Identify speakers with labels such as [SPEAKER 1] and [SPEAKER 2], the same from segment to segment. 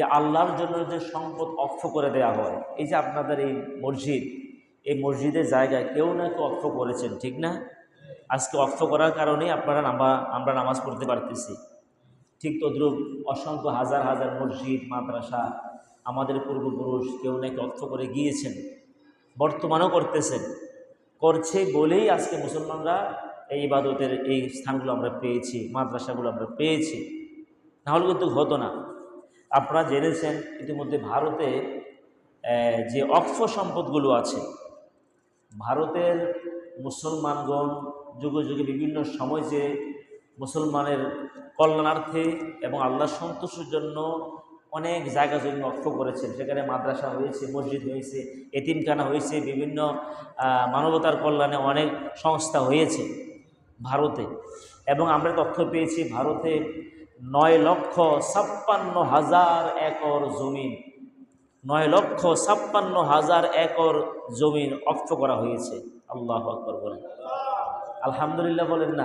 [SPEAKER 1] যে আল্লাহর জন্য যে সম্পদ অক্ষ করে দেয়া হয়, এই যে আপনাদের এই মসজিদ, এই মসজিদের জায়গায় কেউ না কেউ অক্ষ করেছেন, ঠিক না? আজকে অক্ষ করার কারণে আপনারা নামা, আমরা নামাজ পড়তে পারতেছি। ঠিক তদ্রুপ অসংখ্য হাজার হাজার মসজিদ, মাদ্রাসা আমাদের পূর্বপুরুষ কেউ নাকি অর্থ করে গিয়েছেন, বর্তমানও করতেছেন। করছে বলেই আজকে মুসলমানরা এই ইবাদতের এই স্থানগুলো আমরা পেয়েছি, মাদ্রাসাগুলো আমরা পেয়েছি। নাহলে কিন্তু হতো না। আপনারা জেনেছেন ইতিমধ্যে ভারতে যে অক্ষ সম্পদগুলো আছে, ভারতের মুসলমানগণ যুগে যুগে বিভিন্ন সময় যে মুসলমানের কল্যাণার্থে এবং আল্লাহ সন্তোষের জন্য অনেক জায়গা জমি অক্ষ করেছেন। সেখানে মাদ্রাসা হয়েছে, মসজিদ হয়েছে, এতিমখানা হয়েছে, বিভিন্ন মানবতার কল্যাণে অনেক সংস্থা হয়েছে ভারতে। এবং আমরা তথ্য পেয়েছি ভারতে নয় লক্ষ ছাপ্পান্ন হাজার একর জমিন, নয় লক্ষ ছাপ্পান্ন হাজার একর জমিন অক্ষ করা হয়েছে। আল্লাহ আকবর বলেন। আলহামদুলিল্লাহ বলেন না।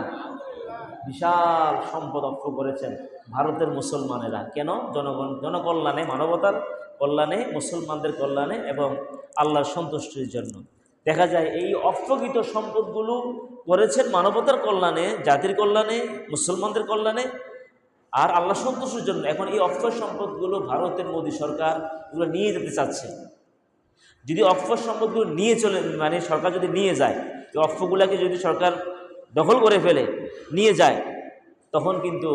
[SPEAKER 1] বিশাল সম্পদ অক্ষ করেছেন ভারতের মুসলমানেরা। কেন? জনগণ, জনকল্যাণে, মানবতার কল্যাণে, মুসলমানদের কল্যাণে এবং আল্লাহর সন্তুষ্টির জন্য। দেখা যায় এই অক্ষকৃত সম্পদগুলো করেছেন মানবতার কল্যাণে, জাতির কল্যাণে, মুসলমানদের কল্যাণে আর আল্লাহ সন্তোষের জন্য এখন এই অক্ষয় সম্পদগুলো ভারতের মোদী সরকার এগুলো নিয়ে যেতে চাচ্ছে। যদি অক্ষয় সম্পদগুলো নিয়ে চলে মানে সরকার যদি নিয়ে যায়, এই অক্ষগুলোকে যদি সরকার দখল করে ফেলে, নিয়ে যায়, তখন কিন্তু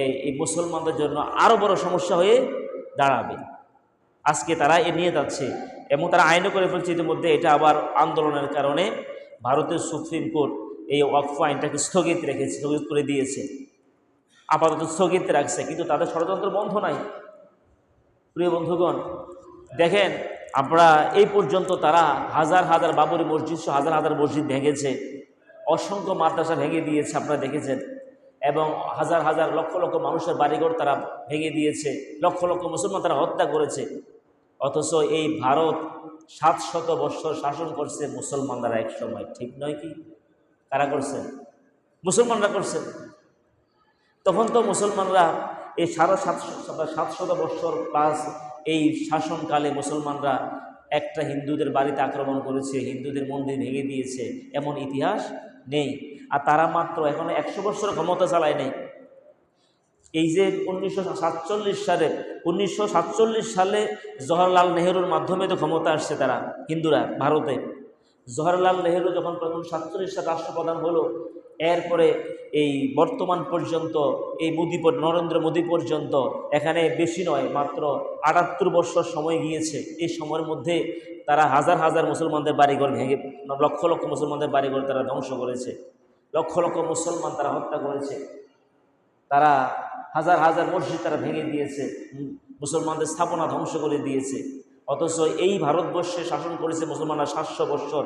[SPEAKER 1] এই এই মুসলমানদের জন্য আরও বড় সমস্যা হয়ে দাঁড়াবে। আজকে তারা এ নিয়ে যাচ্ছে এবং তারা আইনও করে ফেলছে ইতিমধ্যে, এটা আবার আন্দোলনের কারণে ভারতের সুপ্রিম কোর্ট এই ওয়াকফ আইনটাকে স্থগিত রেখেছে, স্থগিত করে দিয়েছে। আপাতত স্থগিত রাখছে, কিন্তু তাদের ষড়যন্ত্র বন্ধ নাই। প্রিয় বন্ধুগণ, দেখেন, আমরা এই পর্যন্ত তারা হাজার হাজার বাবরি মসজিদ হাজার হাজার মসজিদ ভেঙেছে, অসংখ্য মাদ্রাসা ভেঙে দিয়েছে আপনারা দেখেছেন, এবং হাজার হাজার লক্ষ লক্ষ মানুষের বাড়িঘর তারা ভেঙে দিয়েছে, লক্ষ লক্ষ মুসলমান তারা হত্যা করেছে। অথচ এই ভারত সাতশত বৎসর শাসন করছে মুসলমানরা এক সময়, ঠিক নয় কি? কারা করছেন মুসলমানরা করছেন তখন তো মুসলমানরা এই সাড়ে সাতশো সাতশত বৎসর প্লাস এই শাসনকালে মুসলমানরা একটা হিন্দুদের বাড়িতে আক্রমণ করেছে, হিন্দুদের মন্দির ভেঙে দিয়েছে, এমন ইতিহাস নেই। আর তারা মাত্র এখন একশো বছর ক্ষমতা চালায় নেই। এই যে উনিশশো সাতচল্লিশ সালে, উনিশশো সাতচল্লিশ সালে জওহরলাল নেহেরুর মাধ্যমে তো ক্ষমতা আসছে তারা, হিন্দুরা, ভারতে। জওহরলাল নেহেরু যখন প্রথম সাতচল্লিশ সালে রাষ্ট্রপ্রধান হলো এরপরে এই বর্তমান পর্যন্ত, এই মোদী নরেন্দ্র মোদী পর্যন্ত এখানে বেশি নয়, মাত্র আটাত্তর বছর সময় গিয়েছে। এই সময়ের মধ্যে তারা হাজার হাজার মুসলমানদের বাড়িঘর ভেঙে, লক্ষ লক্ষ মুসলমানদের বাড়িঘর তারা ধ্বংস করেছে। লক্ষ লক্ষ মুসলমান তারা হত্যা করেছে। তারা হাজার হাজার মসজিদ তারা ভেঙে দিয়েছে। মুসলমানদের স্থাপনা ধ্বংস করে দিয়েছে। অথচ এই ভারতবর্ষে শাসন করেছে মুসলমানরা সাতশো বৎসর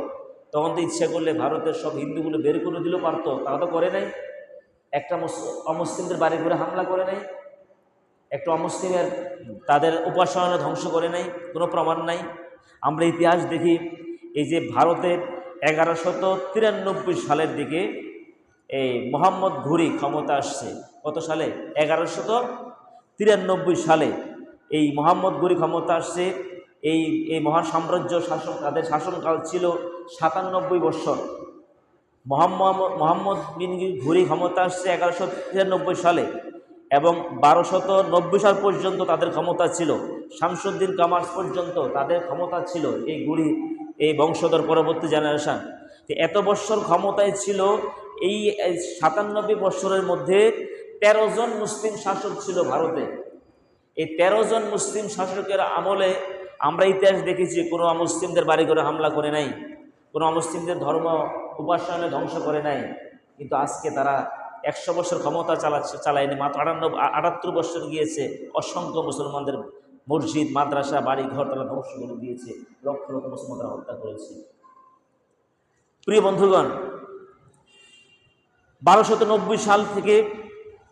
[SPEAKER 1] তখন তো ইচ্ছা করলে ভারতের সব হিন্দুগুলো বের করে দিলেও পারতো, তারা তো করে নাই। একটা মুস- অমুসলিমদের বাড়ি ঘুরে হামলা করে নাই। একটা অমুসলিমের তাদের উপাসনা ধ্বংস করে নাই, কোনো প্রমাণ নাই। আমরা ইতিহাস দেখি, এই যে ভারতের এগারোশত তিরানব্বই সালের দিকে এই মোহাম্মদ ঘুরি ক্ষমতা আসছে। কত সালে? এগারোশত তিরানব্বই সালে এই মোহাম্মদ ঘুরি ক্ষমতা আসছে। এই এই মহান সাম্রাজ্য শাসন, তাদের শাসনকাল ছিল সাতানব্বই বৎসর। মোহাম্মদ মোহাম্মদ বিন ঘুরি ক্ষমতা আসছে এগারোশো তিরানব্বই সালে এবং বারোশত নব্বই সাল পর্যন্ত তাদের ক্ষমতা ছিল। শামসুদ্দিন কামার্স পর্যন্ত তাদের ক্ষমতা ছিল এই ঘুরি এই বংশধর পরবর্তী জেনারেশন এত বৎসর ক্ষমতায় ছিল এই সাতানব্বই বৎসরের মধ্যে তেরো জন মুসলিম শাসক ছিল ভারতে। এই তেরো জন মুসলিম শাসকের আমলে আমরা ইতিহাস দেখেছি, কোনো মুসলিমদের বাড়ি করে হামলা করে নাই, কোনো মুসলিমদের ধর্ম উপাসনে ধ্বংস করে নাই, কিন্তু আজকে তারা একশো বছর ক্ষমতা চালাচ্ছে, চালায়নি, মাত্র আটানব্বই আটাত্তর বছর গিয়েছে, অসংখ্য মুসলমানদের মসজিদ, মাদ্রাসা বাড়ি ঘর তারা ধ্বংস করে দিয়েছে, লক্ষ লক্ষ মুসলমান তারা হত্যা করেছে। প্রিয় বন্ধুগণ, বারোশত নব্বই সাল থেকে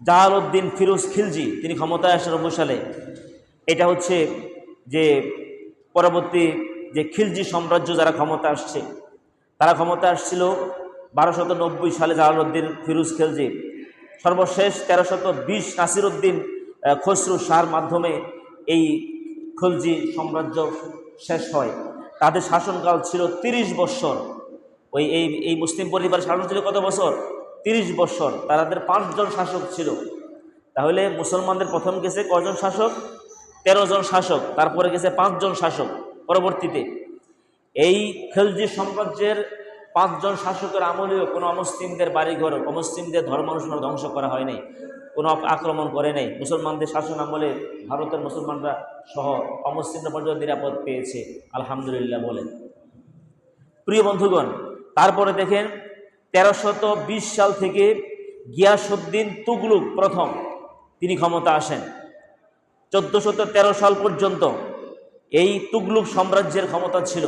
[SPEAKER 1] জাহালউদ্দিন ফিরোজ খিলজি, তিনি ক্ষমতায় আসেন নব্বই সালে এটা হচ্ছে যে পরবর্তী যে খিলজি সাম্রাজ্য যারা ক্ষমতা আসছে, তারা ক্ষমতা আসছিল বারোশত নব্বই সালে জালালউদ্দিন ফিরোজ খিলজি। সর্বশেষ তেরোশত বিশ নাসিরউদ্দিন খসরু শাহর মাধ্যমে এই খলজি সাম্রাজ্য শেষ হয়। তাদের শাসনকাল ছিল তিরিশ বৎসর। ওই, এই এই মুসলিম পরিবারের শাসন ছিল কত বছর? তিরিশ বৎসর। তাদের পাঁচজন শাসক ছিল। তাহলে মুসলমানদের প্রথম গেছে কজন শাসক? তেরো জন শাসক, তারপরে গেছে পাঁচজন শাসক পরবর্তীতে। এই খেলজি সাম্রাজ্যের পাঁচজন শাসকের আমলেও কোনো অমুসলিমদের বাড়িঘর অমুসলিমদের ধর্ম ধর্মানুষ্ঠান ধ্বংস করা হয় নাই, কোনো আক্রমণ করে নাই। মুসলমানদের শাসন আমলে ভারতের মুসলমানরা সহ অমুসলিমরা পর্যন্ত নিরাপদ পেয়েছে, আলহামদুলিল্লাহ বলেন প্রিয় বন্ধুগণ, তারপরে দেখেন তেরোশত বিশ সাল থেকে গিয়াসুদ্দিন তুগলুক প্রথম তিনি ক্ষমতা আসেন। চোদ্দশত তেরো সাল পর্যন্ত এই তুগলুক সাম্রাজ্যের ক্ষমতা ছিল।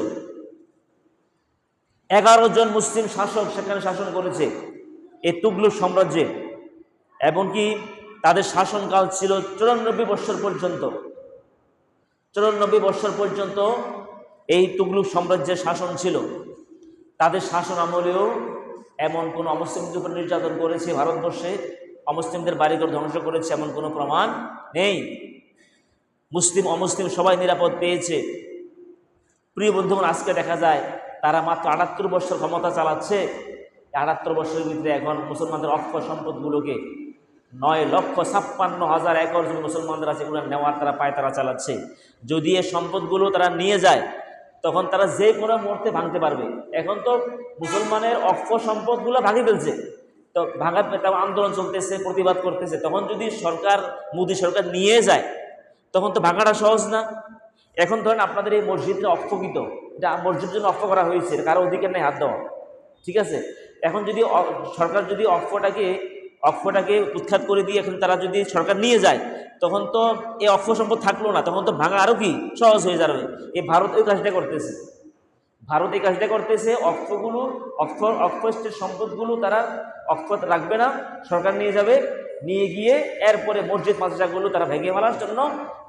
[SPEAKER 1] এগারো জন মুসলিম শাসক সেখানে শাসন করেছে এই তুগলুক সাম্রাজ্যে। এমনকি তাদের শাসনকাল ছিল চুরানব্বই বৎসর পর্যন্ত। চুরানব্বই বৎসর পর্যন্ত এই তুগলুক সাম্রাজ্যের শাসন ছিল। তাদের শাসন আমলেও এমন কোনো অমুসলিমদের উপর নির্যাতন করেছে ভারতবর্ষে। অমুসলিমদের বাড়িঘর ধ্বংস করেছে এমন কোনো প্রমাণ নেই। মুসলিম, অমুসলিম সবাই নিরাপদ পেয়েছে। প্রিয় বন্ধুগণ, আজকে দেখা যায় তারা মাত্র আটাত্তর বছর ক্ষমতা চালাচ্ছে। আটাত্তর বছরের ভিতরে এখন মুসলমানদের অক্ষ সম্পদগুলোকে নয় লক্ষ ছাপ্পান্ন হাজার একর জমি মুসলমানদের আছে এগুলো নেওয়ার তারা পায়, তারা চালাচ্ছে। যদি এ সম্পদগুলো তারা নিয়ে যায়, তখন তারা যে কোনো মুহূর্তে ভাঙতে পারবে। এখন তো মুসলমানের অক্ষ সম্পদগুলো ভাঙে ফেলছে। তো ভাঙা আন্দোলন চলতেছে, প্রতিবাদ করতেছে। তখন যদি সরকার, মোদী সরকার নিয়ে যায় তখন তো ভাঙাটা সহজ না। এখন ধরেন আপনাদের এই মসজিদটা অক্ষকিত। এটা মসজিদের জন্য অক্ষ করা হয়েছে কারও অধিকার নেই হাত দেওয়া। ঠিক আছে? এখন যদি সরকার যদি অক্ষটাকে অক্ষটাকে উৎখাত করে দিয়ে এখন তারা যদি সরকার নিয়ে যায়, তখন তো এই অক্ষ সম্পদ থাকল না। তখন তো ভাঙা আরও কি? সহজ হয়ে যাবে। এই ভারত এই কাজটা করতেছে। ভারত এই কাজটা করতেছে, অক্ষগুলো, অক্ষ, অক্ষষ্টের সম্পদগুলো তারা অক্ষ রাখবে না, সরকার নিয়ে যাবে। নিয়ে গিয়ে এরপরে মসজিদ মাদ্রাসাগুলো তারা ভেঙে ফেলার জন্য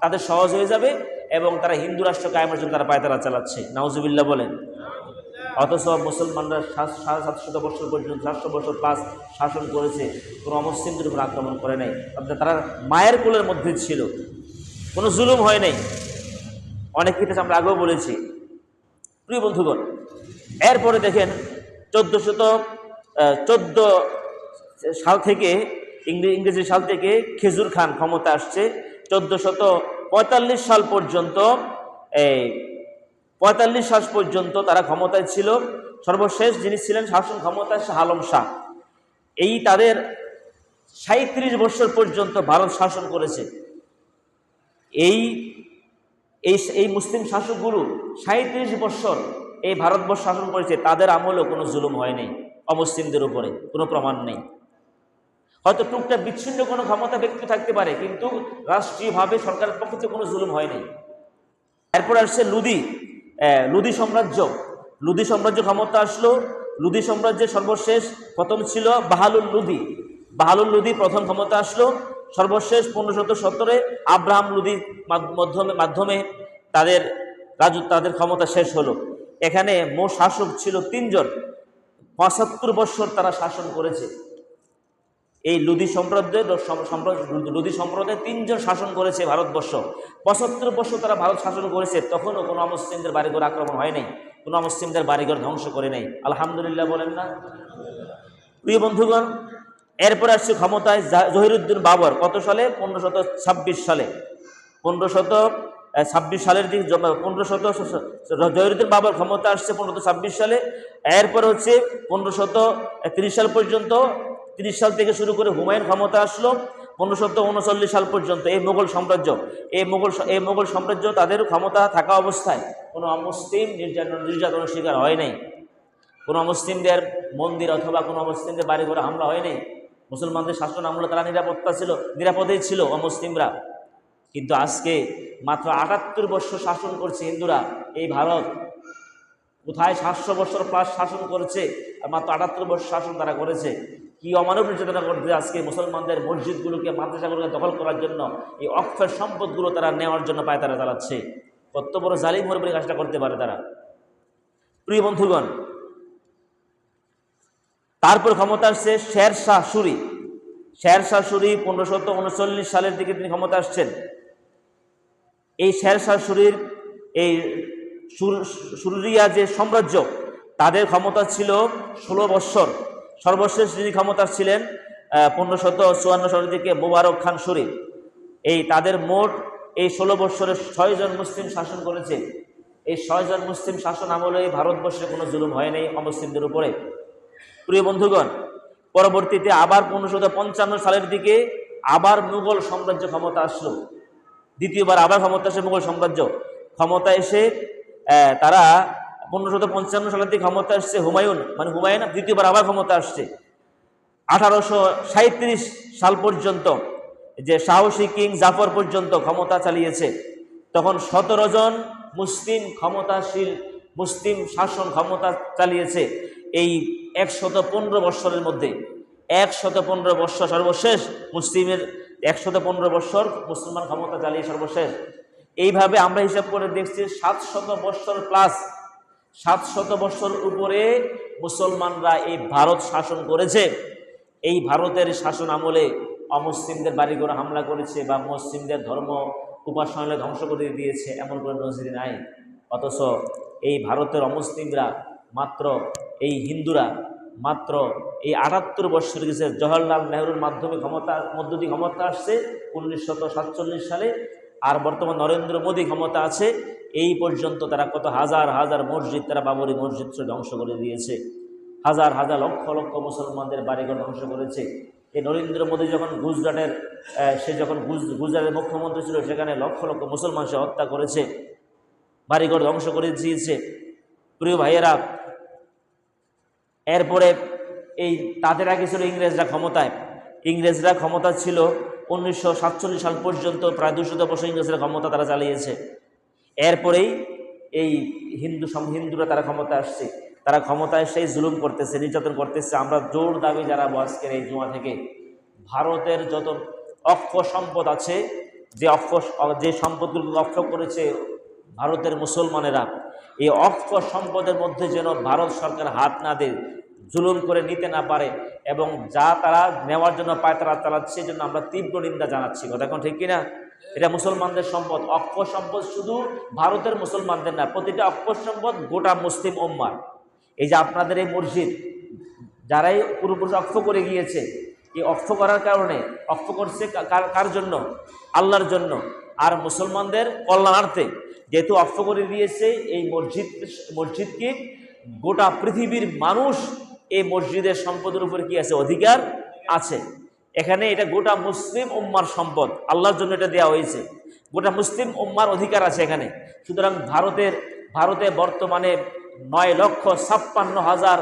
[SPEAKER 1] তাদের সহজ হয়ে যাবে এবং তারা হিন্দু রাষ্ট্র কায়েমের জন্য তারা পায়তারা চালাচ্ছে। নাউজুবিল্লাহ বলেন। অথচ মুসলমানরা সাড়ে সাতশত বছর পর্যন্ত সাতশো বছর প্লাস শাসন করেছে, কোনো অমুসলিমদের উপর আক্রমণ করে নাই। তারা মায়ের কোলের মধ্যে ছিল। কোনো জুলুম হয় নাই। অনেক ক্ষেত্রে আমরা আগেও বলেছি। প্রিয় বন্ধুগণ, এরপরে দেখেন চোদ্দোশত চোদ্দ সাল থেকে ইংরেজি সাল থেকে খেজুর খান ক্ষমতা আসছে। চোদ্দোশত পঁয়তাল্লিশ সাল পর্যন্ত এই পঁয়তাল্লিশ সাল পর্যন্ত তারা ক্ষমতায় ছিল। সর্বশেষ যিনি ছিলেন শাসন ক্ষমতায় শাহ আলম শাহ। এই তাদের সাঁত্রিশ বছর পর্যন্ত ভারত শাসন করেছে। এই এই মুসলিম শাসকগুরু সাঁত্রিশ বছর এই ভারতবর্ষ শাসন করেছে। তাদের আমলেও কোনো জুলুম হয়নি অমুসলিমদের উপরে, কোনো প্রমাণ নেই। হয়তো টুকটাক বিচ্ছিন্ন কোনো ক্ষমতা ব্যক্তি থাকতে পারে, কিন্তু রাষ্ট্রীয়ভাবে সরকারের পক্ষ থেকে কোনো জুলুম হয়নি। এরপর আসছে লুদি লুদি সাম্রাজ্য। লুদি সাম্রাজ্য ক্ষমতা আসলো। লুদি সাম্রাজ্যের সর্বশেষ প্রথম ছিল বাহালুল লুদি। বাহালুল লুদি প্রথম ক্ষমতা আসলো। সর্বশেষ পনেরোশত সত্তরে আব্রাহাম লুদি মাধ- মাধ্যমে মাধ্যমে তাদের রাজু তাদের ক্ষমতা শেষ হলো। এখানে মো শাসক ছিল তিনজন। পঁচাত্তর বৎসর তারা শাসন করেছে। এই লুদি সম্প্রদায়ের সম- সম্প্র- লুদি সম্প্রদায় তিনজন শাসন করেছে ভারতবর্ষ। পঁচাত্তর বছর তারা ভারত শাসন করেছে, তখনও কোনো মুসলিমদের বাড়িঘর আক্রমণ হয় নাই। কোনো মুসলিমদের বাড়িঘর ধ্বংস করে নাই। আলহামদুলিল্লাহ বলেন না। প্রিয় বন্ধুগণ, এরপরে আসছে ক্ষমতায় জহিরুদ্দিন বাবর। কত সালে? পনেরোশত ছাব্বিশ সালে। পনেরোশত ছাব্বিশ সালের দিক পনেরোশত জহিরুদ্দিন বাবর ক্ষমতা আসছে পনেরোশো ছাব্বিশ সালে। এরপর হচ্ছে পনেরোশত তিরিশ সাল পর্যন্ত তিরিশ সাল থেকে শুরু করে হুমায়ুন ক্ষমতা আসলো পনেরোশত উনচল্লিশ সাল পর্যন্ত। এই মোগল সাম্রাজ্য, এই মোগল এই মোগল সাম্রাজ্য তাদের ক্ষমতা থাকা অবস্থায় কোনো অমুসলিম নির্যাতন, নির্যাতনের শিকার হয় নাই। কোনো মুসলিমদের মন্দির অথবা কোনো মুসলিমদের বাড়ি ঘরে হামলা হয়নি মুসলমানদের শাসন আমলে তারা নিরাপত্তা ছিল, নিরাপদেই ছিল অমুসলিমরা। কিন্তু আজকে মাত্র আটাত্তর বছর শাসন করছে হিন্দুরা, এই ভারত। কোথায় সাতশো বছর প্লাস শাসন করেছে, আর মাত্র আটাত্তর বছর শাসন তারা করেছে? কি অমানব নির্যাতনা করতে আজকে মুসলমানদের মসজিদগুলোকে, মাদ্রাসাগুলোকে দখল করার জন্য, এই অক্ষয় সম্পদগুলো তারা নেওয়ার জন্য পায় তারা চালাচ্ছে। কত বড় জালিম হরবে কাজটা করতে পারে তারা। প্রিয় বন্ধুগণ, তারপর ক্ষমতা আসছে শের শাহ সুরি। শের শাহ সুরি পনেরোশত উনচল্লিশ সালের দিকে তিনি ক্ষমতা আসছেন। এই শেরশাহ সুরির এই সুর- সুরিয়া যে সাম্রাজ্য, তাদের ক্ষমতা ছিল ষোলো বৎসর। সর্বশেষ যিনি ক্ষমতা ছিলেন পনেরো শত চুয়ান্ন দিকে মুবারক খান সুরি এই তাদের মোট এই ষোলো বৎসরে ছয়জন মুসলিম শাসন করেছে। এই ছয়জন মুসলিম শাসন আমলে ভারতবর্ষে কোনো জুলুম হয় নাই অমুসলিমদের উপরে। প্রিয় বন্ধুগণ, পরবর্তীতে আবার পনেরোশো পঞ্চান্ন সালের দিকে আবার মুঘল সাম্রাজ্য ক্ষমতা আসলো। দ্বিতীয়বার আবার ক্ষমতা আসে মুঘল সাম্রাজ্য। ক্ষমতা এসে তারা পনেরোশো পঞ্চান্ন সালের দিকে ক্ষমতা আসছে হুমায়ুন। মানে হুমায়ুন দ্বিতীয়বার আবার ক্ষমতা আসছে। আঠারোশো সাঁত্রিশ সাল পর্যন্ত যে সাহসী কিং জাফর পর্যন্ত ক্ষমতা চালিয়েছে, তখন সতেরো জন মুসলিম ক্ষমতাশীল মুসলিম শাসন ক্ষমতা চালিয়েছে এই একশত পনেরো বৎসরের মধ্যে। একশত পনেরো বৎসর সর্বশেষ মুসলিমের একশত পনেরো বৎসর মুসলমান ক্ষমতা চালিয়ে সর্বশেষ। এইভাবে আমরা হিসাব করে দেখছি সাতশত বৎসর প্লাস সাতশত বৎসর উপরে মুসলমানরা এই ভারত শাসন করেছে। এই ভারতের শাসন আমলে অমুসলিমদের বাড়ি করে হামলা করেছে বা মুসলিমদের ধর্ম উপাসনালয় ধ্বংস করে দিয়েছে এমন কোনো নজির নাই। অথচ এই ভারতের অমুসলিমরা মাত্র এই হিন্দুরা মাত্র এই আটাত্তর বৎসর গেছে। জওহরলাল নেহরুর মাধ্যমে ক্ষমতা, মধ্য দিয়ে ক্ষমতা আসছে উনিশশত সাতচল্লিশ সালে। আর বর্তমান নরেন্দ্র মোদী ক্ষমতা আছে, এই পর্যন্ত তারা কত হাজার হাজার মসজিদ, তারা বাবরি মসজিদ ধ্বংস করে দিয়েছে। হাজার হাজার লক্ষ লক্ষ মুসলমানদের বাড়িঘর ধ্বংস করেছে। এই নরেন্দ্র মোদী যখন গুজরাটের সে যখন গুজরাটের মুখ্যমন্ত্রী ছিল, সেখানে লক্ষ লক্ষ মুসলমান সে হত্যা করেছে, বাড়িঘর ধ্বংস করে দিয়েছে। প্রিয় ভাইয়েরা, এরপরে এই তাদের আগে ছিল ইংরেজরা ক্ষমতায়। ইংরেজরা ক্ষমতা ছিল উনিশশো সাতচল্লিশ সাল পর্যন্ত প্রায় দুশত বছর ইংরেজরা ক্ষমতা তারা চালিয়েছে। এরপরেই এই হিন্দু হিন্দুরা তারা ক্ষমতা আসছে। তারা ক্ষমতায় সেই জুলুম করতেছে, নির্যাতন করতেছে। আমরা জোর দাবি যারা আজকের এই জুমা থেকে। ভারতের যত অক্ষ সম্পদ আছে, যে অক্ষ, যে সম্পদগুলো অক্ষ করেছে ভারতের মুসলমানেরা, এই অক্ষ সম্পদের মধ্যে যেন ভারত সরকার হাত না দেয় জুলুম করে নিতে না পারে এবং যা তারা নেওয়ার জন্য পায় তারা চালাচ্ছে জন্য আমরা তীব্র নিন্দা জানাচ্ছি। কথা এখন ঠিক কিনা? এটা মুসলমানদের সম্পদ। অক্ষ সম্পদ শুধু ভারতের মুসলমানদের না, প্রতিটা অক্ষ সম্পদ গোটা মুসলিম ওম্মার এই যে আপনাদের এই মসজিদ, যারাই পূর্বপুরুষ অক্ষ করে গিয়েছে, এই অক্ষ করার কারণে, অক্ষ করছে কার- কার জন্য? আল্লাহর জন্য। আর মুসলমানদের কল্যাণার্থে যেহেতু অক্ষ করে দিয়েছে, এই মসজিদ, মসজিদকে গোটা পৃথিবীর মানুষ এই মসজিদের সম্পদের উপরে কি আছে? অধিকার আছে। এখানে এটা গোটা মুসলিম উম্মার সম্পদ। আল্লাহর জন্য এটা দেওয়া হয়েছে। গোটা মুসলিম উম্মার অধিকার আছে এখানে। সুতরাং ভারতের, ভারতে বর্তমানে নয় লক্ষ ছাপ্পান্ন হাজার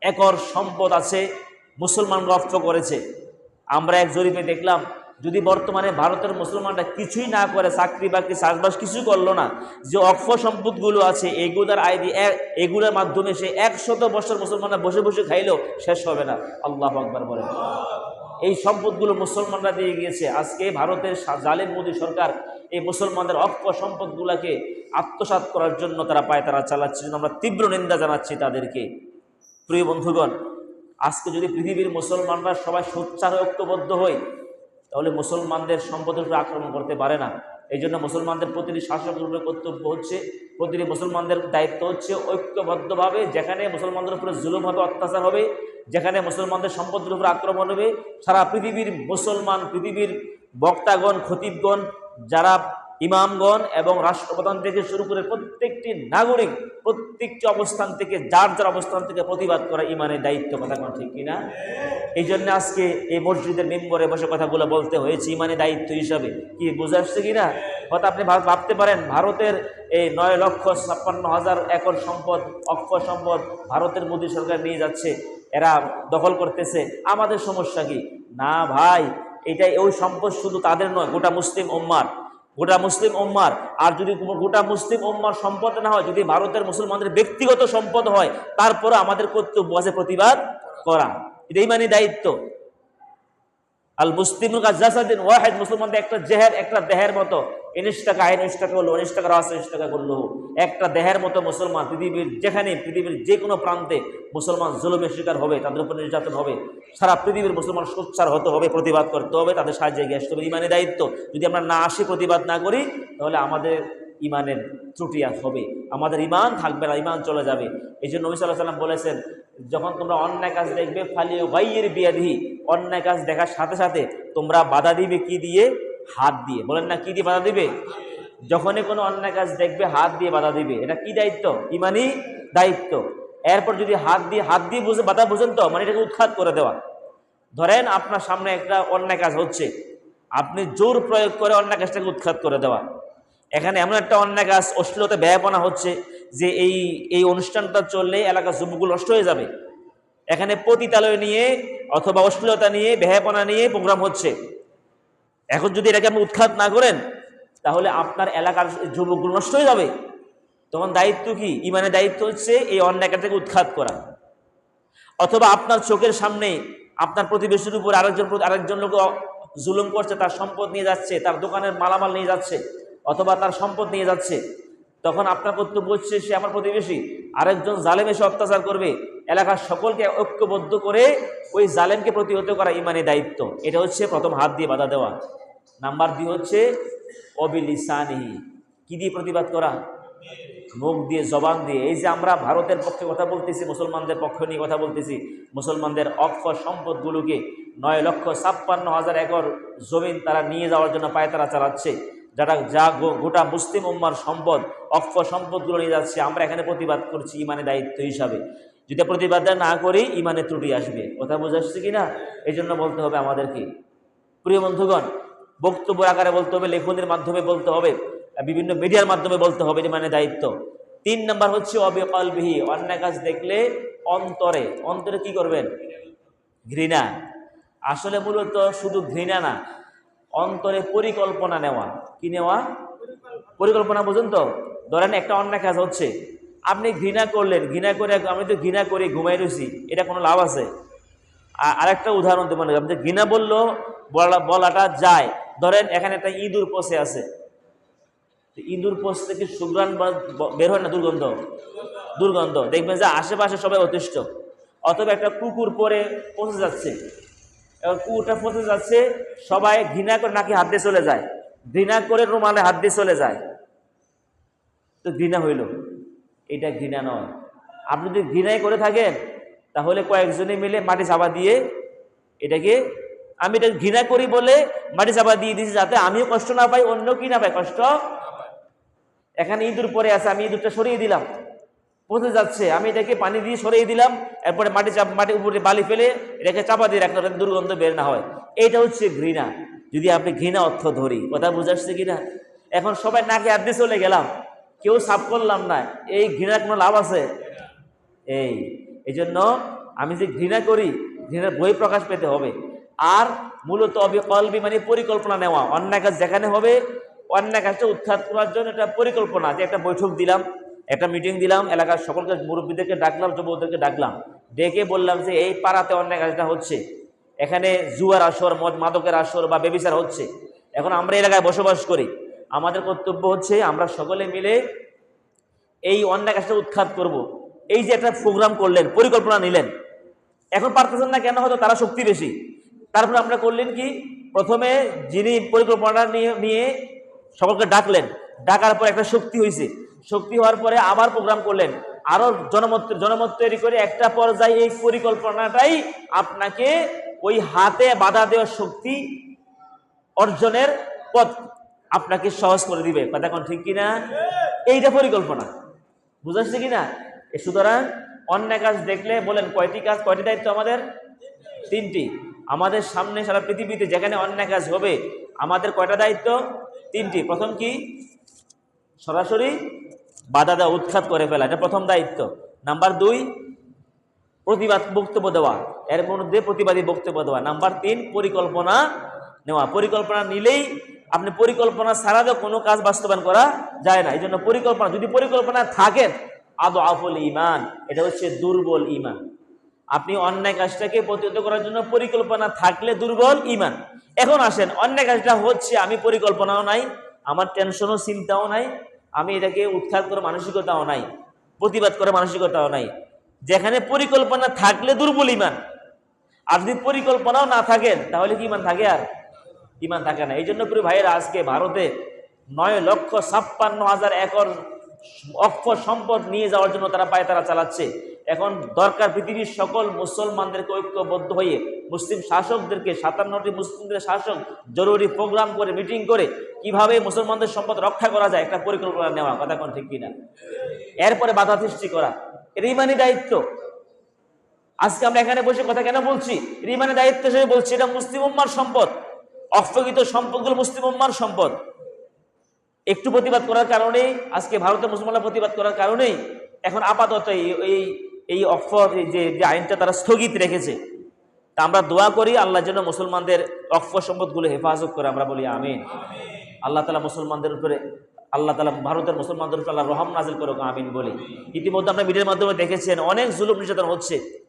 [SPEAKER 1] একর সম্পদ আছে, মুসলমান রপ্ত করেছে। আমরা এক জরিপে দেখলাম যদি বর্তমানে ভারতের মুসলমানরা কিছুই না করে, চাকরি বাকরি, চাষবাস কিছু করল না, যে অক্ষ সম্পদগুলো আছে, এগুলার আইডি এগুলোর মাধ্যমে সে একশত বছর মুসলমানরা বসে বসে খাইলেও শেষ হবে না। আল্লাহ আকবার বলেন। এই সম্পদগুলো মুসলমানরা দিয়ে গিয়েছে। আজকে ভারতের জালেম মোদী সরকার এই মুসলমানদের অক্ষ সম্পদগুলোকে আত্মসাৎ করার জন্য তারা পায় তারা চালাচ্ছে। আমরা তীব্র নিন্দা জানাচ্ছি তাদেরকে। প্রিয় বন্ধুগণ, আজকে যদি পৃথিবীর মুসলমানরা সবাই সোচ্চার ঐক্যবদ্ধ হই তাহলে মুসলমানদের সম্পদের উপরে আক্রমণ করতে পারে না। এই জন্য মুসলমানদের প্রতিটি শাসকের উপরে কর্তব্য হচ্ছে, প্রতিটি মুসলমানদের দায়িত্ব হচ্ছে ঐক্যবদ্ধভাবে, যেখানে মুসলমানদের উপরে জুলুম হবে, অত্যাচার হবে, যেখানে মুসলমানদের সম্পদের উপরে আক্রমণ হবে, সারা পৃথিবীর মুসলমান, পৃথিবীর বক্তাগণ, খতিবগণ, যারা ইমামগণ এবং রাষ্ট্রপ্রধান থেকে শুরু করে প্রত্যেকটি নাগরিক প্রত্যেকটি অবস্থান থেকে, যার যার অবস্থান থেকে প্রতিবাদ করা ইমানের দায়িত্ব, কথা কোন ঠিক কিনা? এই জন্য আজকে এই মসজিদের মেম্বরে বসে কথাগুলো বলতে হয়েছে, ইমানের দায়িত্ব হিসাবে। কি বুঝে আসছে কিনা? হয়তো আপনি ভাবতে পারেন, ভারতের এই নয় লক্ষ ছাপ্পান্ন হাজার একর সম্পদ, অক্ষ সম্পদ ভারতের মোদী সরকার নিয়ে যাচ্ছে, এরা দখল করতেছে, আমাদের সমস্যা কি? না ভাই, এটাই ওই সম্পদ শুধু তাদের নয়, গোটা মুসলিম ওম্মার গোটা মুসলিম ওম্মার আর যদি গোটা মুসলিম ওম্মার সম্পদ না হয়, যদি ভারতের মুসলমানদের ব্যক্তিগত সম্পদ হয় তারপরে আমাদের কর্তব্য আছে প্রতিবাদ করা। এটাই মানে দায়িত্ব। আল মুসলিম ওয়াহেদ, মুসলমানদের একটা জেহের, একটা দেহের মতো। এনিশ টাকা আইনিশ টাকা করল উনিশ টাকা আশিশ টাকা করল। একটা দেহের মতো মুসলমান, পৃথিবীর যেখানে, পৃথিবীর যে কোনো প্রান্তে মুসলমান জুলুমের শিকার হবে, তাদের উপর নির্যাতন হবে, সারা পৃথিবীর মুসলমান সোচ্চার হতে হবে, প্রতিবাদ করতে হবে, তাদের সাহায্যে এগিয়ে আসতে হবে। ইমানে দায়িত্ব, যদি আমরা না আসি প্রতিবাদ না করি, তাহলে আমাদের ইমানের ত্রুটি হবে। আমাদের ইমান থাকবে না, ইমান চলে যাবে। এই জন্য নবী সাল্লাহ সাল্লাম বলেছেন, যখন তোমরা অন্যায় কাজ দেখবে ফালিও গাইয়ের বিয়াদিহি, অন্যায় কাজ দেখার সাথে সাথে তোমরা বাধা দিবে কি দিয়ে? হাত দিয়ে। বলেন না, কি দিয়ে বাধা দিবে? যখনই কোনো অন্যায় কাজ দেখবে, হাত দিয়ে বাধা দিবে। এটা কি দায়িত্ব? ইমানই দায়িত্ব। এরপর যদি হাত দিয়ে হাত দিয়ে বুঝে, বাধা বুঝেন তো মানে এটাকে উৎখাত করে দেওয়া। ধরেন আপনার সামনে একটা অন্যায় কাজ হচ্ছে। আপনি জোর প্রয়োগ করে অন্যায় কাজটাকে উৎখাত করে দেওয়া। এখানে এমন একটা অন্যায় কাজ, অশ্লীলতা, ব্যয়পনা হচ্ছে যে এই এই অনুষ্ঠানটা চললে এলাকার যুবকগুলো নষ্ট হয়ে যাবে। এখানে পতিতালয় নিয়ে অথবা অশ্লীলতা নিয়ে, ব্যয়পনা নিয়ে প্রোগ্রাম হচ্ছে। এখন যদি এটাকে আপনি উৎখাত না করেন, তাহলে আপনার এলাকার যুবকগুলো নষ্ট হয়ে যাবে। তখন দায়িত্ব কি? ইমানের দায়িত্ব হচ্ছে এই অন্যায়টাকে উৎখাত করা। অথবা আপনার চোখের সামনে আপনার প্রতিবেশীর উপর আরেকজন আরেকজন লোক জুলুম করছে, তার সম্পদ নিয়ে যাচ্ছে, তার দোকানের মালামাল নিয়ে যাচ্ছে, অথবা তার সম্পদ নিয়ে যাচ্ছে। তখন আপনার কর্তব্য হচ্ছে সে আমার প্রতিবেশী, আরেকজন জালেম এসে অত্যাচার করবে এলাকার সকলকে ঐক্যবদ্ধ করে ওই জালেমকে প্রতিহত করা ইমানের দায়িত্ব। এটা হচ্ছে প্রথম হাত দিয়ে বাধা দেওয়া। নাম্বার দুই হচ্ছে অবিলিসানিহি। কি দিয়ে প্রতিবাদ করা? মুখ দিয়ে, জবান দিয়ে। এই যে আমরা ভারতের পক্ষে কথা বলতেছি, মুসলমানদের পক্ষ নিয়ে কথা বলতেছি, মুসলমানদের অক্ষ সম্পদগুলোকে নয় লক্ষ ছাপ্পান্ন হাজার একর জমিন তারা নিয়ে যাওয়ার জন্য পায়তারা চালাচ্ছে। যারা যা গোটা মুসলিম উম্মার সম্পদ, অক্ষ সম্পদগুলো নিয়ে যাচ্ছে, আমরা এখানে প্রতিবাদ করছি ইমানের দায়িত্ব হিসাবে। যদি প্রতিবাদ না করি ইমানে ত্রুটি আসবে। কথা বোঝা আসছে কি না এই জন্য বলতে হবে আমাদেরকে। প্রিয় বন্ধুগণ, বক্তব্য আকারে বলতে হবে, লেখনের মাধ্যমে বলতে হবে বিভিন্ন মিডিয়ার মাধ্যমে বলতে হবে মানে দায়িত্ব। তিন নম্বর হচ্ছে অবিকলবিহি অন্যায় কাজ দেখলে অন্তরে অন্তরে কি করবেন? ঘৃণা। আসলে মূলত শুধু ঘৃণা না, অন্তরে পরিকল্পনা নেওয়া। কি নেওয়া? পরিকল্পনা বুঝুন তো। ধরেন একটা অন্যায় কাজ হচ্ছে। আপনি ঘৃণা করলেন, ঘৃণা করে আমি তো ঘৃণা করে, ঘুমাই রয়েছি এটা কোনো লাভ আছে? আরেকটা উদাহরণ দেবো না, আপনি ঘৃণা বলল, বলা বলাটা যায়। ধরেন এখানে একটা ইঁদুর পচে আছে। ইঁদুর পচ থেকে সুগ্রাণ বের হয় না দুর্গন্ধ? দুর্গন্ধ। দেখবেন যে আশেপাশে সবাই অতিষ্ঠ। অথবা একটা কুকুর পরে পচে যাচ্ছে। এবার কুকুরটা পচে যাচ্ছে, সবাই ঘৃণা করে নাকি হাত দিয়ে চলে যায়। ঘৃণা করে রুমালে হাত দিয়ে চলে যায়। তো ঘৃণা হইল। এটা ঘৃণা নয়। আপনি যদি ঘৃণাই করে থাকেন, তাহলে কয়েকজনে মিলে মাটি চাপা দিয়ে এটাকে, আমি এটা ঘৃণা করি বলে মাটি চাপা দিয়ে দিয়েছি যাতে আমিও কষ্ট না পাই অন্য কি না পাই কষ্ট? এখানে ইঁদুর পরে আছে, আমি ইঁদুরটা সরিয়ে দিলাম। পচে যাচ্ছে, আমি এটাকে পানি দিয়ে সরিয়ে দিলাম, এরপরে মাটি চাপ মাটির উপরে বালি ফেলে এটাকে চাপা দিয়ে রাখলাম যাতে দুর্গন্ধ বের না হয়। এইটা হচ্ছে ঘৃণা। যদি আপনি ঘৃণা অর্থ ধরি, কথা বুঝাচ্ছে কিনা? এখন সবাই নাকে হাত দিয়ে চলে গেলাম। কেউ সাফ করলাম না। এই ঘৃণার কোনো লাভ আছে? এই এই জন্য আমি যে ঘৃণা করি ঘৃণার বই প্রকাশ পেতে হবে। আর মূলত অবিকল্পি মানে পরিকল্পনা নেওয়া। অন্যায় কাজ যেখানে হবে অন্যায় কাজটা উৎখাত করার জন্য একটা পরিকল্পনা। যে একটা বৈঠক দিলাম, একটা মিটিং দিলাম, এলাকার সকলকে মুরব্বীদেরকে ডাকলাম, যুবকদেরকে ডাকলাম। ডেকে বললাম যে, এই পাড়াতে অন্যায় কাজটা হচ্ছে। এখানে জুয়ার আসর, মদ মাদকের আসর বা বেবিচার হচ্ছে। এখন আমরা এলাকায় বসবাস করি। আমাদের কর্তব্য হচ্ছে আমরা সকলে মিলে এই অন্যায় কাজটা উৎখাত করব। এই যে একটা প্রোগ্রাম করলেন, পরিকল্পনা নিলেন, এখন পারতেছেন না কেন? হয়তো তারা শক্তি বেশি। তারপরে আমরা করলেন কি? প্রথমে যিনি পরিকল্পনা নিয়ে নিয়ে সকলকে ডাকলেন, ডাকার পর একটা শক্তি হয়েছে শক্তি হওয়ার পরে আবার প্রোগ্রাম করলেন। আরও জনমত জনমত তৈরি করে একটা পর্যায়ে এই পরিকল্পনাটাই আপনাকে ওই হাতে বাধা দেওয়ার শক্তি অর্জনের পথ আপনাকে সহজ করে দিবে। কথা কোন ঠিক কিনা? এইটা পরিকল্পনা। বুঝাচ্ছে কিনা? সুতরাং অন্য কাজ দেখলে বলেন কয়টি কাজ, কয়টি দায়িত্ব আমাদের? তিনটি। আমাদের সামনে সারা পৃথিবীতে যেখানে অন্যায় কাজ হবে, আমাদের কয়টা দায়িত্ব? তিনটি। প্রথম কি? সরাসরি বাধা দেওয়া, উৎখাত করে ফেলা। এটা প্রথম দায়িত্ব। নাম্বার দুই, প্রতিবাদ, বক্তব্য দেওয়া। এর মধ্যে প্রতিবাদী বক্তব্য দেওয়া। নাম্বার তিন, পরিকল্পনা নেওয়া। পরিকল্পনা নিলেই আপনি পরিকল্পনা ছাড়া তো কোনো কাজ বাস্তবায়ন করা যায় না। এই জন্য পরিকল্পনা, যদি পরিকল্পনা থাকেন আদো আফল ইমান এটা হচ্ছে দুর্বল ইমান আপনি অন্যায় কাজটাকে প্রতিহত করার জন্য পরিকল্পনা থাকলে দুর্বল ইমান এখন আসেন, অন্যায় কাজটা হচ্ছে, আমি পরিকল্পনাও নাই, আমার টেনশনও চিন্তাও নাই, আমি এটাকে উৎখাত করে মানসিকতাও নাই, প্রতিবাদ করে মানসিকতাও নাই। যেখানে পরিকল্পনা থাকলে দুর্বল ইমান আর যদি পরিকল্পনাও না থাকেন, তাহলে কি ইমান থাকে আর? ইমান থাকে না। এই জন্য প্রিয় ভাইয়েরা, আজকে ভারতে নয় লক্ষ ছাপ্পান্ন হাজার একর অক্ষ সম্পদ নিয়ে যাওয়ার জন্য তারা পায় তারা চালাচ্ছে। এখন দরকার পৃথিবীর সকল মুসলমানদেরকে ঐক্যবদ্ধ হয়ে, মুসলিম শাসকদেরকে, সাতান্নটি মুসলিমদের শাসক জরুরি প্রোগ্রাম করে, মিটিং করে কীভাবে মুসলমানদের সম্পদ রক্ষা করা যায় একটা পরিকল্পনা নেওয়া, কথা কোন ঠিক কিনা? এরপরে বাধা সৃষ্টি করা। ইমানি দায়িত্ব। আজকে আমরা এখানে বসে কথা কেন বলছি? রিমানের দায়িত্ব হিসেবে বলছি, এটা মুসলিম উম্মার সম্পদ। অস্থগিত সম্পদগুলো মুসলিম উম্মার সম্পদ। একটু প্রতিবাদ করার কারণেই, আজকে ভারতের মুসলমানরা প্রতিবাদ করার কারণেই এখন আপাতত এই- এই এই যে যে আইনটা তারা স্থগিত রেখেছে। তা আমরা দোয়া করি, আল্লাহ যেন মুসলমানদের অক্ষ সম্পদগুলো হেফাজত করে, আমরা বলি আমিন। আল্লাহ তালা মুসলমানদের উপরে, আল্লাহ তালা ভারতের মুসলমানদের উপরে আল্লাহ রহম নাজিল করুক, আমিন বলি। ইতিমধ্যে আমরা মিডিয়ার মাধ্যমে দেখেছেন, অনেক জুলুম নির্যাতন হচ্ছে।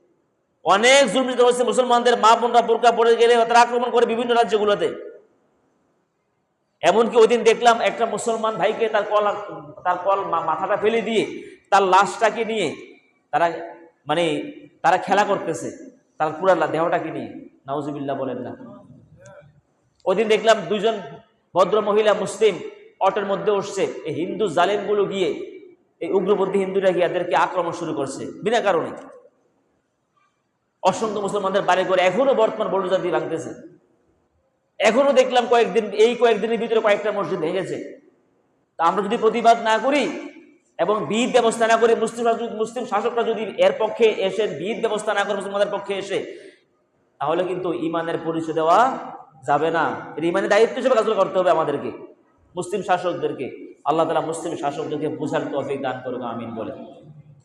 [SPEAKER 1] অনেক জুলুম হয়েছে মুসলমানদের, মা বোনরা বোরকা পড়ে গেলে তারা আক্রমণ করে বিভিন্ন রাজ্যগুলোতে। এমনকি ওই দিন দেখলাম একটা মুসলমান ভাইকে তার কল তার কল মাথাটা ফেলে দিয়ে তার লাশটাকে নিয়ে তারা মানে তারা খেলা করতেছে, তার পুরা লা- দেহটাকে নিয়ে। নাউজুবিল্লাহ বলেন না। ওই দিন দেখলাম দুজন ভদ্র মহিলা মুসলিম অটের মধ্যে উঠছে, এই হিন্দু জালেমগুলো গিয়ে, এই উগ্রপন্থী হিন্দুরা গিয়ে এদেরকে আক্রমণ শুরু করছে, বিনা কারণে। অসংখ্য মুসলমানদের বাড়ি করে এখনও বর্তমান বড়জা দিয়ে ভাঙতেছে। এখনও দেখলাম কয়েকদিন, এই কয়েকদিনের ভিতরে কয়েকটা মসজিদ ভেঙেছে তা আমরা যদি প্রতিবাদ না করি এবং বিদ ব্যবস্থা না করি মুসলিম মুসলিম শাসকরা যদি এর পক্ষে এসে বিদ ব্যবস্থা না করে মুসলমানদের পক্ষে এসে, তাহলে কিন্তু ইমানের পরিচয় দেওয়া যাবে না। এর ইমানের দায়িত্ব হিসেবে কাজ করতে হবে আমাদেরকে, মুসলিম শাসকদেরকে। আল্লাহ তালা মুসলিম শাসকদেরকে বোঝার তৌফিক দান করুক, আমিন বলে।